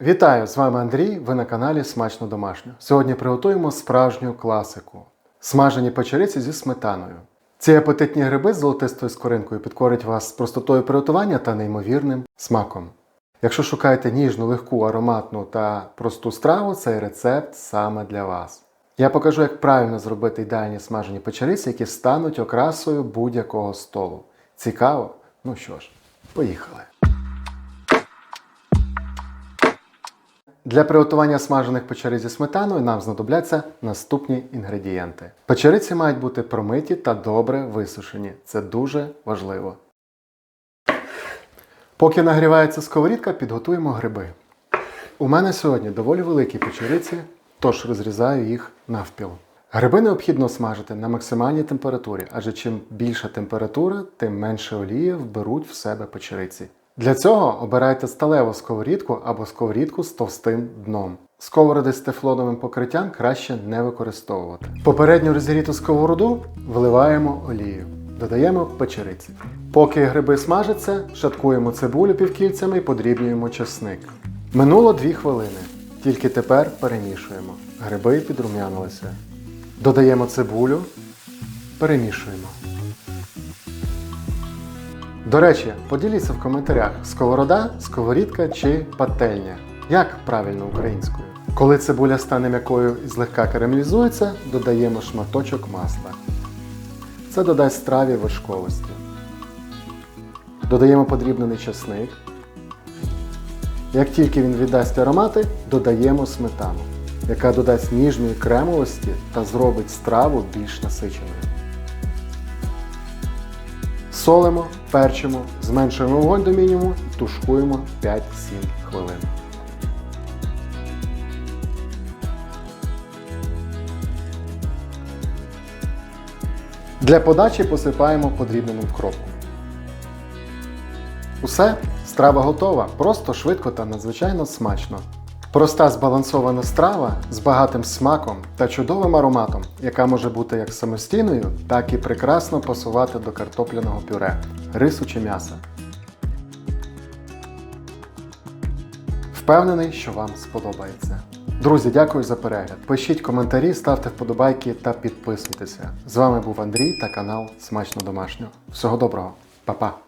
Вітаю! З вами Андрій. Ви на каналі Смачно Домашньо. Сьогодні приготуємо справжню класику смажені печериці зі сметаною. Ці апетитні гриби з золотистою скоринкою підкорять вас простотою приготування та неймовірним смаком. Якщо шукаєте ніжну, легку, ароматну та просту страву, цей рецепт саме для вас. Я покажу, як правильно зробити ідеальні смажені печериці, які стануть окрасою будь-якого столу. Цікаво? Ну що ж, поїхали! Для приготування смажених печериць зі сметаною нам знадобляться наступні інгредієнти. Печериці мають бути промиті та добре висушені. Це дуже важливо. Поки нагрівається сковорідка, підготуємо гриби. У мене сьогодні доволі великі печериці, тож розрізаю їх навпіл. Гриби необхідно смажити на максимальній температурі, адже чим більша температура, тим менше олії вберуть в себе печериці. Для цього обирайте сталеву сковорідку або сковорідку з товстим дном. Сковороди з тефлоновим покриттям краще не використовувати. Попередньо розігріту сковороду виливаємо олію. Додаємо печериці. Поки гриби смажаться, шаткуємо цибулю півкільцями і подрібнюємо чесник. Минуло 2 хвилини. Тільки тепер перемішуємо. Гриби підрум'янилися. Додаємо цибулю, перемішуємо. До речі, поділіться в коментарях, сковорода, сковорідка чи пательня. Як правильно українською? Коли цибуля стане м'якою і злегка карамелізується, додаємо шматочок масла. Це додасть страві вершковості. Додаємо подрібнений чесник. Як тільки він віддасть аромати, додаємо сметану, яка додасть ніжної кремовості та зробить страву більш насиченою. Солимо, перчимо, зменшуємо вогонь до мінімуму і тушкуємо 5-7 хвилин. Для подачі посипаємо подрібненим кропом. Усе, страва готова, просто швидко та надзвичайно смачно. Проста збалансована страва з багатим смаком та чудовим ароматом, яка може бути як самостійною, так і прекрасно пасувати до картопляного пюре, рису чи м'яса. Впевнений, що вам сподобається. Друзі, дякую за перегляд. Пишіть коментарі, ставте вподобайки та підписуйтеся. З вами був Андрій та канал Смачно Домашнього. Всього доброго, Па-па!